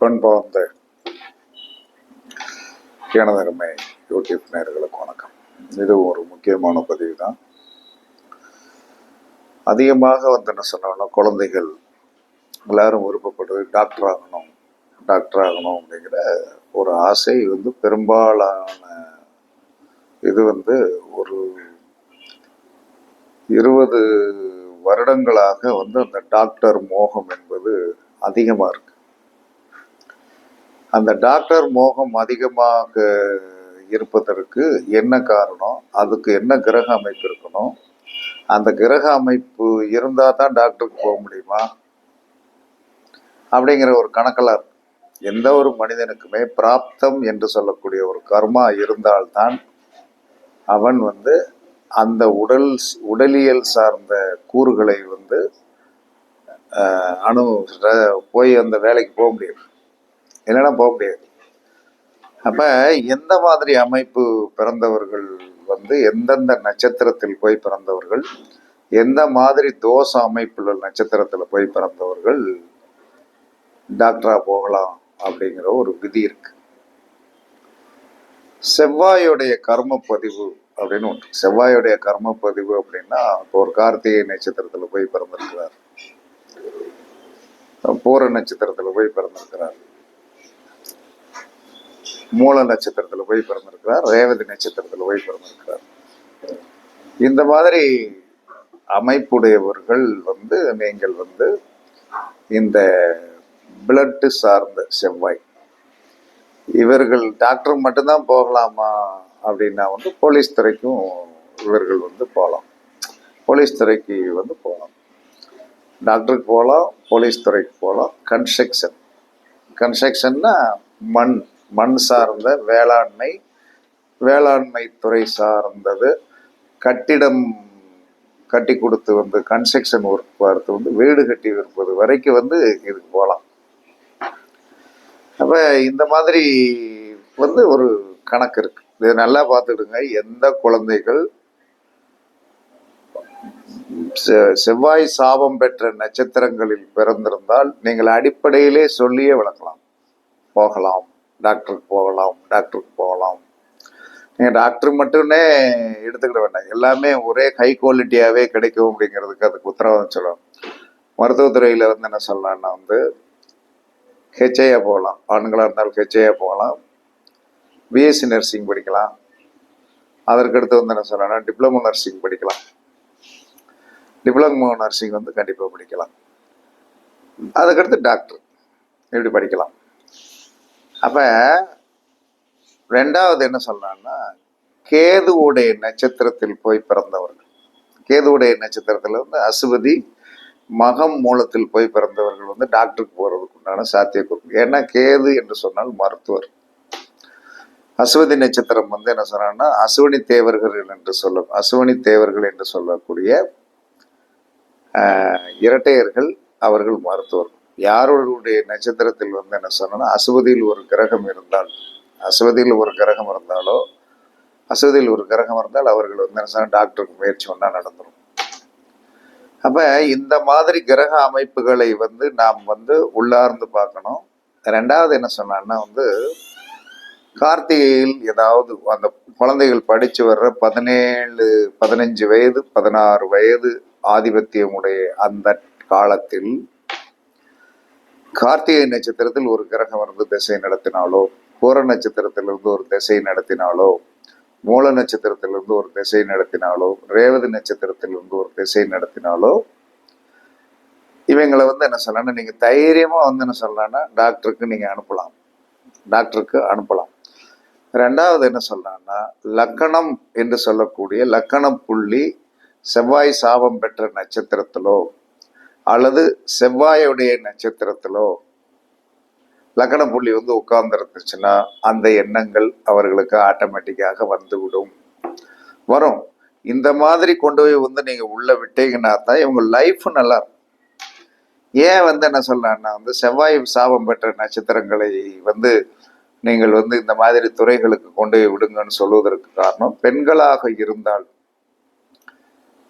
பண்பார்ந்த எனதருமை யூடியூப் நேர்களுக்கு வணக்கம். இது ஒரு முக்கியமான பதிவு தான் அதிகமாக வந்து என்ன சொன்னோம்னா குழந்தைகள் எல்லாரும் விருப்பப்படுது டாக்டர் ஆகணும் டாக்டர் ஆகணும் அப்படிங்கிற ஒரு ஆசை வந்து பெரும்பாலான இது வந்து ஒரு இருபது வருடங்களாக வந்து அந்த டாக்டர் மோகம் என்பது அதிகமாக இருக்குது அந்த டாக்டர் மோகம் அதிகமாக இருப்பதற்கு என்ன காரணம்? அதுக்கு என்ன கிரக அமைப்பு இருக்கணும்? அந்த கிரக அமைப்பு இருந்தால் தான் டாக்டருக்கு போக முடியுமா? அப்படிங்கிற ஒரு கணக்கெல்லாம் எந்த ஒரு மனிதனுக்குமே பிராப்தம் என்று சொல்லக்கூடிய ஒரு கர்மா இருந்தால்தான் அவன் வந்து அந்த உடல் உடலியல் சார்ந்த கூறுகளை வந்து அணு ர- போய் அந்த வேலைக்கு போக முடியும். இல்லைன்னா போக முடியாது. அப்ப எந்த மாதிரி அமைப்பு பிறந்தவர்கள் வந்து எந்தெந்த நட்சத்திரத்தில் போய் பிறந்தவர்கள் எந்த மாதிரி தோஷ அமைப்புள்ள நட்சத்திரத்தில் போய் பிறந்தவர்கள் டாக்டரா போகலாம் அப்படிங்கிற ஒரு விதி இருக்கு. செவ்வாயுடைய கர்ம பதிவு அப்படின்னு ஒன்று செவ்வாயுடைய கர்ம பதிவு அப்படின்னா இப்போ ஒரு கார்த்திகை நட்சத்திரத்தில் போய் பிறந்திருக்கிறார். பூர நட்சத்திரத்தில் போய் பிறந்திருக்கிறார். மூல நட்சத்திரத்தில் போய் பிறந்திருக்கிறார் ரேவதி நட்சத்திரத்தில் போய் பிறந்திருக்கிறார். இந்த மாதிரி அமைப்புடையவர்கள் வந்து நீங்கள் வந்து இந்த பிளட்டு சார்ந்த செவ்வாய். இவர்கள் டாக்டர் மட்டும்தான் போகலாமா அப்படின்னா வந்து போலீஸ் துறைக்கும் இவர்கள் வந்து போகலாம். போலீஸ் துறைக்கு வந்து போகலாம். டாக்டருக்கு போகலாம் போலீஸ் துறைக்கு போகலாம். கன்ஸ்ட்ரக்ஷன் கன்ஸ்ட்ரக்ஷன்னா மண். மண் சார்ந்த வேளாண்மை வேளாண்மை துறை சார்ந்தது. கட்டிடம் கட்டி கொடுத்து வந்து கன்ஸ்ட்ரக்ஷன் ஒர்க் பார்த்து வந்து வீடு கட்டி விற்பது வரைக்கும் வந்து இதுக்கு போகலாம். அப்போ இந்த மாதிரி வந்து ஒரு கணக்கு இருக்கு. இது நல்லா பார்த்துடுங்க எந்த குழந்தைகள் செ- செவ்வாய் சாபம் பெற்ற நட்சத்திரங்களில் பிறந்திருந்தால் நீங்கள் அடிப்படையிலே சொல்லியே விளக்கலாம் போகலாம். டாக்டருக்கு போகலாம் டாக்டருக்கு போகலாம். நீங்கள் டாக்டர் மட்டுமே எடுத்துக்கிட வேண்டாம். எல்லாமே ஒரே ஹை குவாலிட்டியாகவே கிடைக்கும் அப்படிங்கிறதுக்கு அதுக்கு உத்தரவாதம் சொல்லலாம் மருத்துவத்துறையில் வந்து என்ன சொல்லலாம்னா வந்து ஹெச்ஐயாக போகலாம். ஆண்களாக இருந்தாலும் ஹெச்ஐயாக போகலாம். பிஎஸ்சி நர்சிங் படிக்கலாம். அதற்கடுத்து வந்து என்ன சொல்லலாம்னா டிப்ளமோ நர்சிங் படிக்கலாம். டிப்ளமோ நர்சிங் வந்து கண்டிப்பாக படிக்கலாம். அதுக்கடுத்து டாக்டர் இப்படி படிக்கலாம்? அப்போ ரெண்டாவது என்ன சொல்லலாம்னா கேதுவுடைய நட்சத்திரத்தில் போய் பிறந்தவர்கள். கேதுவுடைய நட்சத்திரத்தில் வந்து அசுவதி மகம் மூலத்தில் போய் பிறந்தவர்கள் வந்து டாக்டருக்கு போகிறதுக்கு உண்டான சாத்தியக்கூறு ஏன்னா கேது என்று சொன்னால் மருத்துவர். அசுவதி நட்சத்திரம் வந்து என்ன சொன்னான்னா அசுவனி தேவர்கள் என்று சொல்லும் அசுவனி தேவர்கள் என்று சொல்லக்கூடிய இரட்டையர்கள் அவர்கள் மருத்துவர் யாரோடைய நட்சத்திரத்தில் வந்து என்ன சொன்னா அசுவதியில் ஒரு கிரகம் இருந்தால் அசுவதியில் ஒரு கிரகம் இருந்தாலோ அசுவதியில் ஒரு கிரகம் இருந்தால் அவர்கள் வந்து என்ன சொன்னா டாக்டருக்கு முயற்சி ஒன்றா நடந்துடும் அப்ப இந்த மாதிரி கிரக அமைப்புகளை வந்து நாம் வந்து உள்ளார்ந்து பார்க்கணும். ரெண்டாவது என்ன சொன்னான்னா வந்து கார்த்திகையில் ஏதாவது அந்த குழந்தைகள் படிச்சு வர்ற பதினேழு பதினஞ்சு வயது பதினாறு வயது ஆதிபத்தியமுடைய அந்த காலத்தில் கார்த்திகை நட்சத்திரத்தில் ஒரு கிரகம் இருந்து திசை நடத்தினாலோ பூர நட்சத்திரத்திலிருந்து ஒரு திசை நடத்தினாலோ மூல நட்சத்திரத்திலிருந்து ஒரு திசை நடத்தினாலோ ரேவதி நட்சத்திரத்திலிருந்து ஒரு திசை நடத்தினாலோ இவங்களை வந்து என்ன சொல்லலாம்னா நீங்க தைரியமா வந்து என்ன சொல்லலாம்னா டாக்டருக்கு நீங்க அனுப்பலாம். டாக்டருக்கு அனுப்பலாம். ரெண்டாவது என்ன சொல்லலாம்னா லக்கணம் என்று சொல்லக்கூடிய லக்கணம் புள்ளி செவ்வாய் சாபம் பெற்ற நட்சத்திரத்திலோ அல்லது செவ்வாயுடைய நட்சத்திரத்திலோ லக்கண புள்ளி வந்து உட்கார்ந்துருந்துச்சுன்னா அந்த எண்ணங்கள் அவர்களுக்கு ஆட்டோமேட்டிக்காக வந்துவிடும். வரும். இந்த மாதிரி கொண்டு போய் வந்து நீங்கள் உள்ள விட்டீங்கன்னா தான் இவங்க லைஃப் நல்லா இருக்கும். ஏன் வந்து என்ன சொல்லலாம்னா வந்து செவ்வாய் சாபம் பெற்ற நட்சத்திரங்களை வந்து நீங்கள் வந்து இந்த மாதிரி துறைகளுக்கு கொண்டு போய் விடுங்கன்னு சொல்வதற்கு காரணம் பெண்களாக இருந்தால்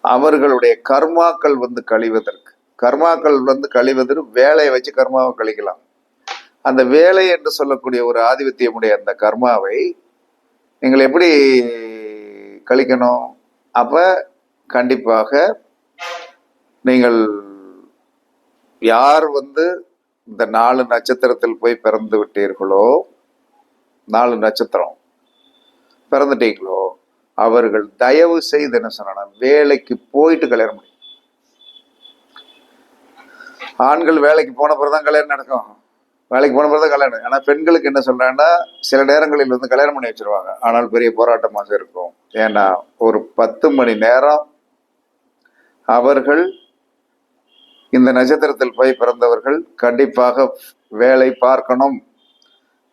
அவர்களுடைய கர்மாக்கள் வந்து கழிவதற்கு கர்மாக்கள் வந்து கழிவதற்கு வேலையை வச்சு கர்மாவை கழிக்கலாம். அந்த வேலை என்று சொல்லக்கூடிய ஒரு ஆதிபத்தியமுடைய அந்த கர்மாவை நீங்கள் எப்படி கழிக்கணும்? அப்ப கண்டிப்பாக நீங்கள் யார் வந்து இந்த நாலு நட்சத்திரத்தில் போய் பிறந்து விட்டீர்களோ நாலு நட்சத்திரம் பிறந்துட்டீங்களோ அவர்கள் தயவு செய்து என்ன சொன்னா வேலைக்கு போயிட்டு கல்யாணம் முடியும் ஆண்கள் வேலைக்கு போன பிறகுதான் கல்யாணம் நடக்கும். வேலைக்கு போன பிறகு தான் கல்யாணம். ஆனால் பெண்களுக்கு என்ன சொல்கிறாங்கன்னா சில நேரங்களில் வந்து கல்யாணம் பண்ணி வச்சுருவாங்க. ஆனால் பெரிய போராட்டமாக இருக்கும். ஏன்னா ஒரு பத்து மணி நேரம் அவர்கள் இந்த நட்சத்திரத்தில் போய் பிறந்தவர்கள் கண்டிப்பாக வேலை பார்க்கணும்.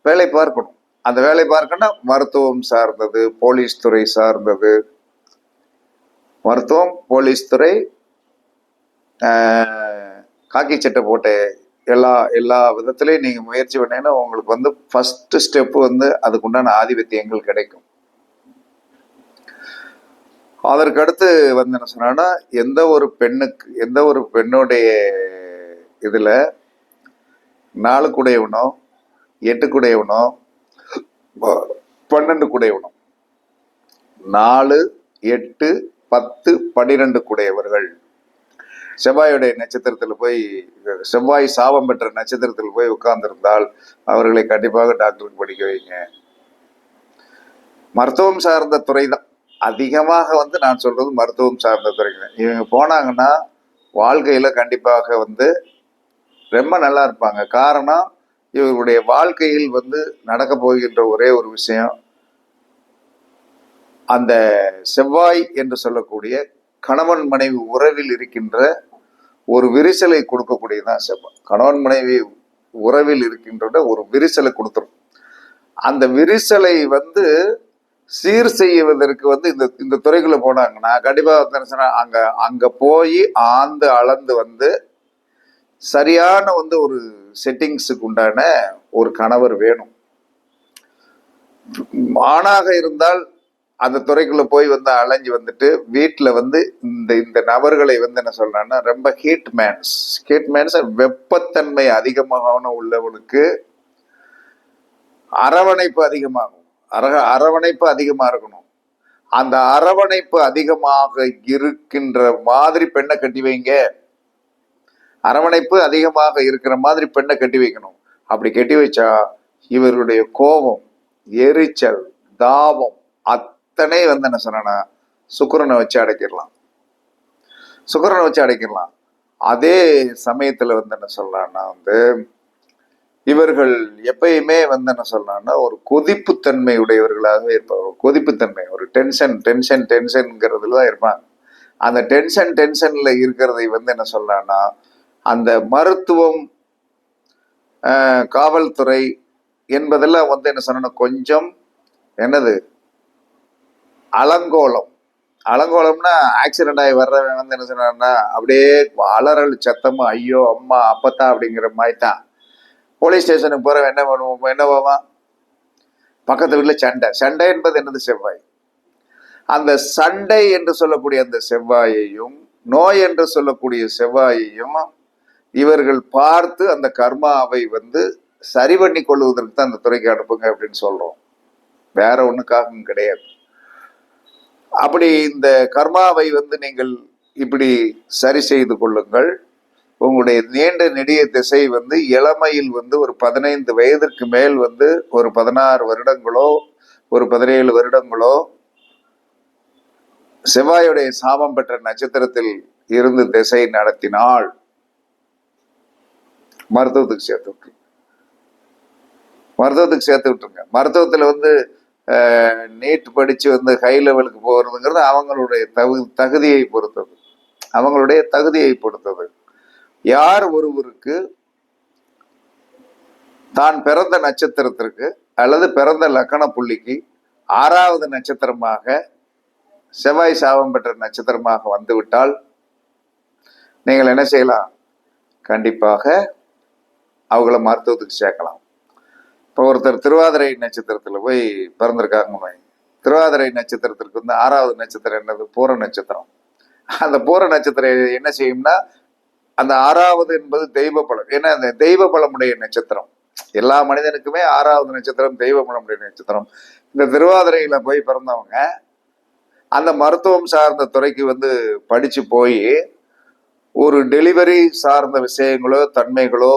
வேலை பார்க்கணும். அந்த வேலை பார்க்கணும் மருத்துவம் சார்ந்தது போலீஸ் துறை சார்ந்தது. மருத்துவம் போலீஸ் துறை காக்கி சட்டை போட்டு எல்லா எல்லா விதத்துலையும் நீங்க முயற்சி பண்ணீங்கன்னா உங்களுக்கு வந்து ஃபர்ஸ்ட் ஸ்டெப் வந்து அதுக்குண்டான ஆதிபத்தியங்கள் கிடைக்கும். அதற்கு அடுத்து வந்து என்ன சொன்னா எந்த ஒரு பெண்ணுக்கு எந்த ஒரு பெண்ணுடைய இதுல நாலு குடையவனோ எட்டு குடையவனோ பன்னெண்டு குடையவனோ நாலு எட்டு பத்து பன்னிரெண்டு குடையவர்கள் செவ்வாயுடைய நட்சத்திரத்தில் போய் செவ்வாய் சாபம் பெற்ற நட்சத்திரத்தில் போய் உட்கார்ந்திருந்தால் அவர்களை கண்டிப்பாக டாக்டருக்கு படிக்க வைங்க. மருத்துவம் சார்ந்த துறை தான். அதிகமாக வந்து நான் சொல்றது மருத்துவம் சார்ந்த துறை தான் இவங்க போனாங்கன்னா வாழ்க்கையில கண்டிப்பாக வந்து ரொம்ப நல்லா இருப்பாங்க. காரணம் இவருடைய வாழ்க்கையில் வந்து நடக்க போகின்ற ஒரே ஒரு விஷயம் அந்த செவ்வாய் என்று சொல்லக்கூடிய கணவன் மனைவி உறவில் இருக்கின்ற ஒரு விரிசலை கொடுக்கக்கூடியதுதான் செவ்வாய். கணவன் மனைவி உறவில் இருக்கின்ற ஒரு விரிசலை கொடுத்துரும். அந்த விரிசலை வந்து சீர் செய்வதற்கு வந்து இந்த இந்த துறைக்குள்ள போனாங்கன்னா கண்டிப்பாக வந்து சொன்னா, அங்க அங்க போய் ஆந்து அளந்து வந்து சரியான வந்து ஒரு செட்டிங்ஸுக்கு உண்டான ஒரு கணவர் வேணும். ஆணாக இருந்தால் அந்த துறைக்குள்ள போய் வந்து அலைஞ்சு வந்துட்டு வீட்டில் வந்து இந்த இந்த நபர்களை வந்து என்ன சொல்கிறான்னா ரொம்ப ஹீட் மேன்ஸ் ஹீட் மேன்ஸ் வெப்பத்தன்மை அதிகமாகவும் உள்ளவனுக்கு அரவணைப்பு அதிகமாகும். அரக அரவணைப்பு அதிகமாக இருக்கணும். அந்த அரவணைப்பு அதிகமாக இருக்கின்ற மாதிரி பெண்ணை கட்டி வைங்க. அரவணைப்பு அதிகமாக இருக்கிற மாதிரி பெண்ணை கட்டி வைக்கணும். அப்படி கட்டி வச்சா இவருடைய கோபம் எரிச்சல் தாபம் அத் அத்தனை வந்து என்ன சொன்னா சுக்கரனை வச்சு அடைக்கிடலாம் சுக்கரனை வச்சு அடைக்கிடலாம் அதே சமயத்துல வந்து என்ன சொல்லலாம்னா வந்து இவர்கள் எப்பயுமே வந்து என்ன சொல்லலாம்னா ஒரு கொதிப்புத்தன்மை உடையவர்களாகவே இருப்பாங்க. ஒரு கொதிப்புத்தன்மை ஒரு டென்ஷன் டென்ஷன் டென்ஷனுங்கிறதுல தான் இருப்பாங்க. அந்த டென்ஷன் டென்ஷன்ல இருக்கிறதை வந்து என்ன சொல்லலாம்னா அந்த மருத்துவம் காவல்துறை என்பதெல்லாம் வந்து என்ன சொன்னா கொஞ்சம் என்னது அலங்கோலம். அலங்கோலம்னா ஆக்சிடென்ட் ஆகி வர்றவன் வந்து என்ன சொன்னான்னா அப்படியே அலறல் சத்தமும் ஐயோ அம்மா அப்பத்தா அப்படிங்கிற மாதிரி தான் போலீஸ் ஸ்டேஷனுக்கு போறவன் என்ன பண்ணுவோம் என்ன போவான் பக்கத்து வீட்டில் சண்டை. சண்டை என்பது என்னது? செவ்வாய். அந்த சண்டை என்று சொல்லக்கூடிய அந்த செவ்வாயையும் நோய் என்று சொல்லக்கூடிய செவ்வாயையும் இவர்கள் பார்த்து அந்த கர்மாவை வந்து சரி பண்ணி கொள்வதற்கு தான் அந்த துறைக்கு அனுப்புங்க அப்படின்னு சொல்றோம். வேற ஒண்ணுக்காகவும் கிடையாது. அப்படி இந்த கர்மாவை வந்து நீங்கள் இப்படி சரி செய்து கொள்ளுங்கள். உங்களுடைய நீண்ட நெடிய திசை வந்து இளமையில் வந்து ஒரு பதினைந்து வயதிற்கு மேல் வந்து ஒரு பதினாறு வருடங்களோ ஒரு பதினேழு வருடங்களோ செவ்வாயுடைய சாபம் பெற்ற நட்சத்திரத்தில் இருந்து திசை நடத்தினால் மருத்துவத்துக்கு சேர்த்து விட்டுருங்க. மருத்துவத்துக்கு சேர்த்து விட்டுருங்க. மருத்துவத்தில் வந்து நீட் படித்து வந்து ஹை லெவலுக்கு போகிறதுங்கிறது அவங்களுடைய தகு தகுதியை பொறுத்தது. அவங்களுடைய தகுதியை பொறுத்தது. யார் ஒருவருக்கு தான் பிறந்த நட்சத்திரத்திற்கு அல்லது பிறந்த லக்கண புள்ளிக்கு ஆறாவது நட்சத்திரமாக செவ்வாய் சாபம் பெற்ற நட்சத்திரமாக வந்துவிட்டால் நீங்கள் என்ன செய்யலாம்? கண்டிப்பாக அவங்கள மருத்துவத்துக்கு சேர்க்கலாம். இப்போ ஒருத்தர் திருவாதிரை நட்சத்திரத்தில் போய் பிறந்திருக்காங்க திருவாதிரை நட்சத்திரத்திற்கு வந்து ஆறாவது நட்சத்திரம் என்னது? பூர நட்சத்திரம். அந்த பூர நட்சத்திரம் என்ன செய்யும்னா அந்த ஆறாவது என்பது தெய்வ பலம் ஏன்னா அந்த தெய்வ பலமுடைய நட்சத்திரம். எல்லா மனிதனுக்குமே ஆறாவது நட்சத்திரம் தெய்வமனுடைய நட்சத்திரம். இந்த திருவாதிரையில போய் பிறந்தவங்க அந்த மருத்துவம் சார்ந்த துறைக்கு வந்து படிச்சு போய் ஒரு டெலிவரி சார்ந்த விஷயங்களோ தன்மைகளோ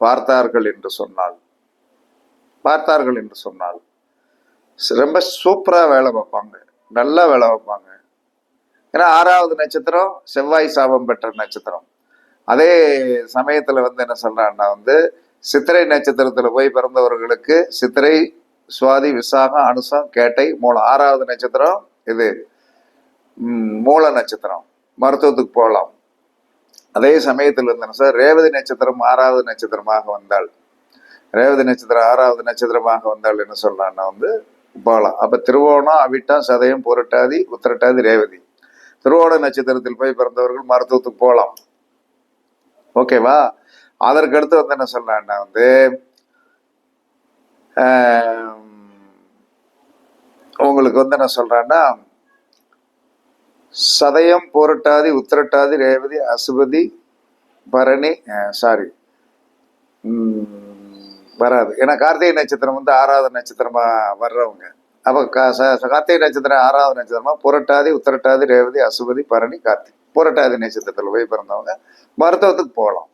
பார்த்தார்கள் என்று சொன்னால் பார்த்தார்கள் என்று சொன்னால் ரொம்ப சூப்பராக வேலை பார்ப்பாங்க. நல்லா வேலை பார்ப்பாங்க. ஏன்னா ஆறாவது நட்சத்திரம் செவ்வாய் சாபம் பெற்ற நட்சத்திரம். அதே சமயத்தில் வந்து என்ன சொல்கிறான்னா வந்து சித்திரை நட்சத்திரத்தில் போய் பிறந்தவர்களுக்கு சித்திரை சுவாதி விசாகம் அனுசம் கேட்டை மூலம் ஆறாவது நட்சத்திரம் இது. மூல நட்சத்திரம். மருத்துவத்துக்கு போகலாம். அதே சமயத்தில் இருந்தேன் சார் ரேவதி நட்சத்திரம் ஆறாவது நட்சத்திரமாக வந்தாள். ரேவதி நட்சத்திரம் ஆறாவது நட்சத்திரமாக வந்தால் என்ன சொல்லலாம்னா வந்து போகலாம் அப்போ திருவோணம் அவிட்டம் சதயம் புரட்டாதி உத்திரட்டாதி ரேவதி. திருவோண நட்சத்திரத்தில் போய் பிறந்தவர்கள் மருத்துவத்துக்கு போகலாம். ஓகேவா அதற்கு அடுத்து வந்து என்ன சொல்லலாம்னா வந்து உங்களுக்கு வந்து என்ன சொல்றேன்னா சதயம் புரட்டாதி உத்திரட்டாதி ரேவதி அசுபதி பரணி சாரி வராது. ஏன்னா கார்த்திகை நட்சத்திரம் வந்து ஆறாவது நட்சத்திரமா வர்றவங்க. அப்போ கா- ச- கார்த்திகை நட்சத்திரம் ஆறாவது நட்சத்திரமா புரட்டாதி உத்தரட்டாதி ரேவதி அசுபதி பரணி கார்த்திகை. புரட்டாதி நட்சத்திரத்தில் போய் பிறந்தவங்க மருத்துவத்துக்கு போகலாம்.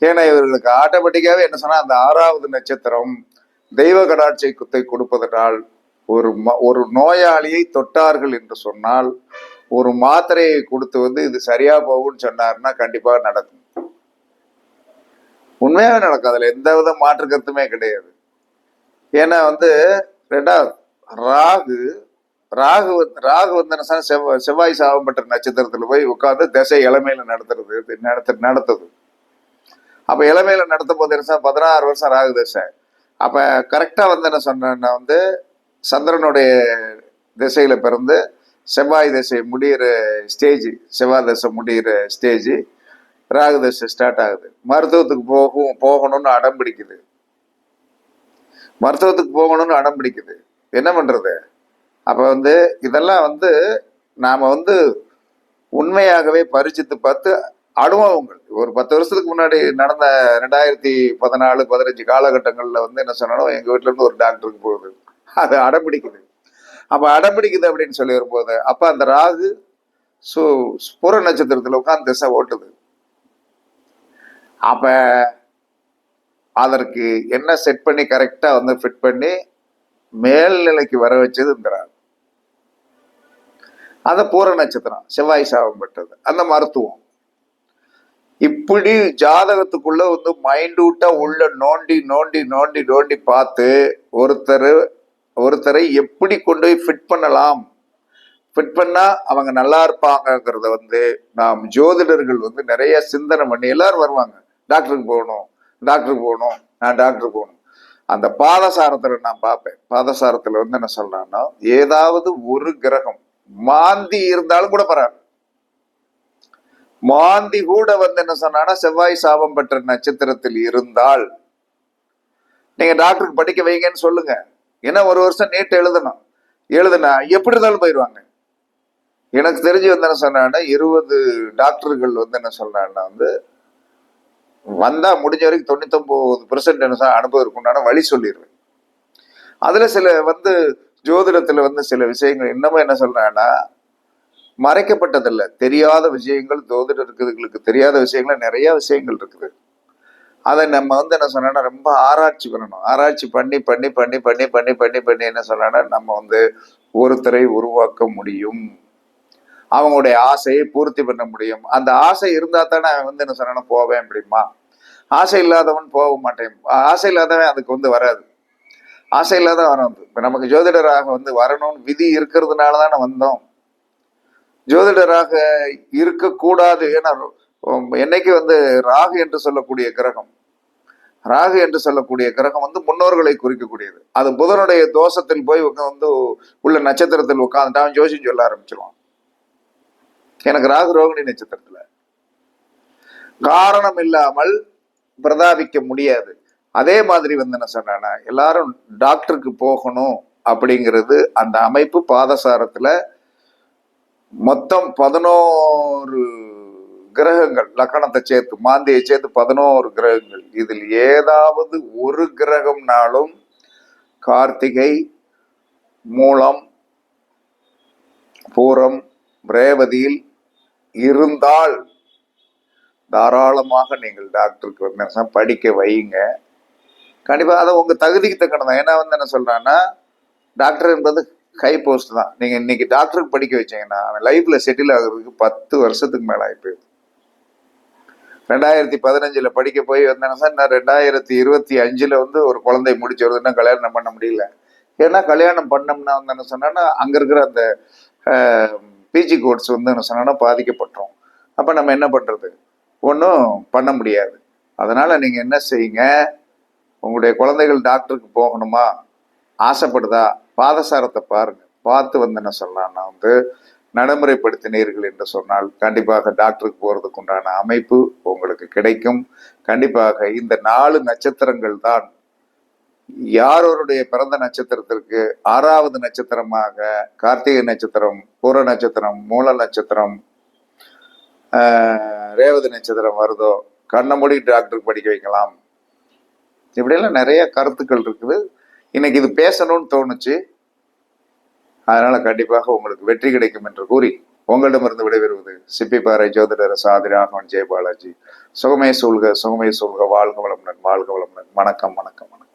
ஏன்னா இவர்களுக்கு ஆட்டோமேட்டிக்காகவே என்ன சொன்னால் அந்த ஆறாவது நட்சத்திரம் தெய்வ கடாட்சை குத்தை கொடுப்பதனால் ஒரு ம- ஒரு நோயாளியை தொட்டார்கள் என்று சொன்னால் ஒரு மாத்திரையை கொடுத்து வந்து இது சரியா போகும்னு சொன்னார்னா கண்டிப்பாக நடக்கும். உண்மையாகவே நடக்கும். அதில் எந்த வித மாற்று கருத்துமே கிடையாது. ஏன்னா வந்து ரெண்டாவது ராகு ராகு ராகு வந்து என்ன செவ்வாய் செவ்வாய் சாபம்பட்ட நட்சத்திரத்தில் போய் உட்காந்து திசை இளமையில நடத்துறது இது நடத்துது. அப்போ இளமையில நடத்தும் போது என்ன பதினாறு வருஷம் ராகு திசை. அப்போ கரெக்டாக வந்து என்ன சொன்னேன்னா வந்து சந்திரனுடைய திசையில பிறந்து செவ்வாய் திசை முடியிற ஸ்டேஜ் செவ்வாய் திசை முடியிற ஸ்டேஜ் ராகு ஸ்டார்ட் ஆகுது. மருத்துவத்துக்கு போகும் போகணும்னு அடம் பிடிக்குது. மருத்துவத்துக்கு போகணும்னு அடம் பிடிக்குது. என்ன பண்றது? அப்ப வந்து இதெல்லாம் வந்து நாம வந்து உண்மையாகவே பரிச்சித்து பார்த்து அனுபவங்கள். ஒரு பத்து வருஷத்துக்கு முன்னாடி நடந்த ரெண்டாயிரத்தி பதினாலு பதினஞ்சு காலகட்டங்களில் வந்து என்ன சொன்னாலும் எங்கள் வீட்ல இருந்து ஒரு டாக்டருக்கு போகுது. அது அடம்பிடிக்குது அடம் அடம்பிடிக்குது அப்படின்னு சொல்லி வரும்போது அப்போ அந்த ராகு சு புற நட்சத்திரத்தில் உட்காந்து திசை ஓட்டுது. அப்ப அதற்கு என்ன செட் பண்ணி கரெக்டா வந்து ஃபிட் பண்ணி மேல்நிலைக்கு வர வச்சது இந்த ராகு அந்த பூர நட்சத்திரம் செவ்வாய் சாபம் பெற்றது அந்த மருத்துவம். இப்படி ஜாதகத்துக்குள்ள வந்து மைண்டூட்டா உள்ள நோண்டி நோண்டி நோண்டி நோண்டி பார்த்து ஒருத்தர் ஒருத்தரை எப்படி கொண்டு போய் ஃபிட் பண்ணலாம்? ஃபிட் பண்ணா அவங்க நல்லா இருப்பாங்கங்கிறத வந்து நாம் ஜோதிடர்கள் வந்து நிறைய சிந்தனை பண்ணி எல்லாரும் வருவாங்க. டாக்டருக்கு போகணும் டாக்டருக்கு போகணும் நான் டாக்டருக்கு போகணும். அந்த பாதசாரத்துல நான் பார்ப்பேன். பாதசாரத்துல வந்து என்ன சொல்றான்னா ஏதாவது ஒரு கிரகம் மாந்தி இருந்தாலும் கூட பரவாயில்ல. மாந்தி கூட வந்து என்ன சொன்னான்னா செவ்வாய் சாபம் பெற்ற நட்சத்திரத்தில் இருந்தால் நீங்க டாக்டருக்கு படிக்க வைங்கன்னு சொல்லுங்க. ஏன்னா ஒரு வருஷம் நீட் எழுதணும். எழுதுனா எப்படி இருந்தாலும் போயிடுவாங்க. எனக்கு தெரிஞ்சு வந்து என்ன சொன்னான்னா இருபது டாக்டர்கள் வந்து என்ன சொல்றாங்கன்னா வந்து வந்தா முடிஞ்ச வரைக்கும் தொண்ணூத்தொம்பது பெர்சன்ட் என்ன சொன்னா அனுபவம் உண்டான வழி சொல்லிடுவேன். அதுல சில வந்து ஜோதிடத்துல வந்து சில விஷயங்கள் இன்னமும் என்ன சொல்றாங்கன்னா மறைக்கப்பட்டதில்ல. தெரியாத விஷயங்கள் ஜோதிடர்களுக்கு தெரியாத விஷயங்கள் நிறைய விஷயங்கள் இருக்குது. அதை நம்ம வந்து என்ன சொன்னா ரொம்ப ஆராய்ச்சி பண்ணணும். ஆராய்ச்சி பண்ணி பண்ணி பண்ணி பண்ணி பண்ணி பண்ணி பண்ணி என்ன சொன்னா நம்ம வந்து ஒருத்தரை உருவாக்க முடியும். அவங்களுடைய ஆசையை பூர்த்தி பண்ண முடியும். அந்த ஆசை இருந்தா தானே அவன் வந்து என்ன சொன்னா போவேன் அப்படிமா ஆசை இல்லாதவன் போக மாட்டேன். ஆசை இல்லாதவன் அதுக்கு வந்து வராது. ஆசை இல்லாத வராது. இப்போ நமக்கு ஜோதிடராக வந்து வரணும்னு விதி இருக்கிறதுனால தானே வந்தோம். ஜோதிடராக இருக்கக்கூடாது ஏன்னா என்னைக்கு வந்து ராகு என்று சொல்லக்கூடிய கிரகம். ராகு என்று சொல்லக்கூடிய கிரகம் வந்து முன்னோர்களை குறிக்கக்கூடியது. அது புதனுடைய தோஷத்தில் போய் வந்து உள்ள நட்சத்திரத்தில் உட்காந்துட்டு அவன் ஜோசியம் சொல்ல ஆரம்பிச்சிருவான். எனக்கு ராகு ரோகிணி நட்சத்திரத்துல. காரணம் இல்லாமல் பிரதாபிக்க முடியாது. அதே மாதிரி வந்து என்ன சொன்னா எல்லாரும் டாக்டருக்கு போகணும் அப்படிங்கிறது அந்த அமைப்பு பாதசாரத்துல மொத்தம் பதினோரு கிரகங்கள் லக்கணத்தை சேர்த்து மாந்தியை சேர்த்து பதினோரு கிரகங்கள். இதில் ஏதாவது ஒரு கிரகம்னாலும் கார்த்திகை மூலம் பூரம் ரேவதியில் இருந்தால் தாராளமாக நீங்கள் டாக்டருக்கு வந்து படிக்க வையுங்க. கண்டிப்பாக அதை உங்கள் தகுதிக்கு தக்கணும் ஏன்னா வந்து என்ன சொல்கிறேன்னா டாக்டர் என்பது ஹை போஸ்ட் தான். நீங்கள் இன்னைக்கு டாக்டருக்கு படிக்க வச்சீங்கன்னா அவன் லைஃப்பில் செட்டில் ஆகுறதுக்கு பத்து வருஷத்துக்கு மேலே ஆகி போயிடுது ரெண்டாயிரத்தி பதினஞ்சில் படிக்க போய் வந்தேன்னா சார் நான் ரெண்டாயிரத்தி இருபத்தி அஞ்சில் வந்து ஒரு குழந்தை முடிச்சு வருதுன்னா கல்யாணம் பண்ண முடியல. ஏன்னா கல்யாணம் பண்ணோம்னா வந்து என்ன சொன்னேன்னா அங்கே இருக்கிற அந்த பிஜி கோர்ஸ் வந்து என்ன சொன்னா பாதிக்கப்பட்டுரும். அப்போ நம்ம என்ன பண்ணுறது ஒன்றும் பண்ண முடியாது. அதனால் நீங்கள் என்ன செய்யுங்க? உங்களுடைய குழந்தைகள் டாக்டருக்கு போகணுமா? ஆசைப்படுதா? பாதசாரத்தை பாருங்க. பார்த்து வந்து என்ன சொல்லலாம்னா வந்து நடைமுறைப்படுத்தினீர்கள் என்று சொன்னால் கண்டிப்பாக டாக்டருக்கு போகிறதுக்கு உண்டான அமைப்பு உங்களுக்கு கிடைக்கும். கண்டிப்பாக இந்த நாலு நட்சத்திரங்கள் தான் யாரோருடைய பிறந்த நட்சத்திரத்திற்கு ஆறாவது நட்சத்திரமாக கார்த்திகை நட்சத்திரம் பூர நட்சத்திரம் மூல நட்சத்திரம் ரேவதி நட்சத்திரம் வருதோ கண்ணை மூடி டாக்டருக்கு படிக்க வைக்கலாம். இப்படியெல்லாம் நிறைய கருத்துக்கள் இருக்குது. இன்னைக்கு இது பேசணும்னு தோணுச்சு. அதனால கண்டிப்பாக உங்களுக்கு வெற்றி கிடைக்கும் என்று கூறி உங்களிடமிருந்து விடைபெறுவது சிப்பிப்பாறை ஜோதிடர் சாதி ராகவன் ஜெயபாலாஜி. சுகமே சூழ்க சுகமே சூழ்க. வாழ்க வளமுடன் வாழ்க வளமுடன். வணக்கம் வணக்கம் வணக்கம்.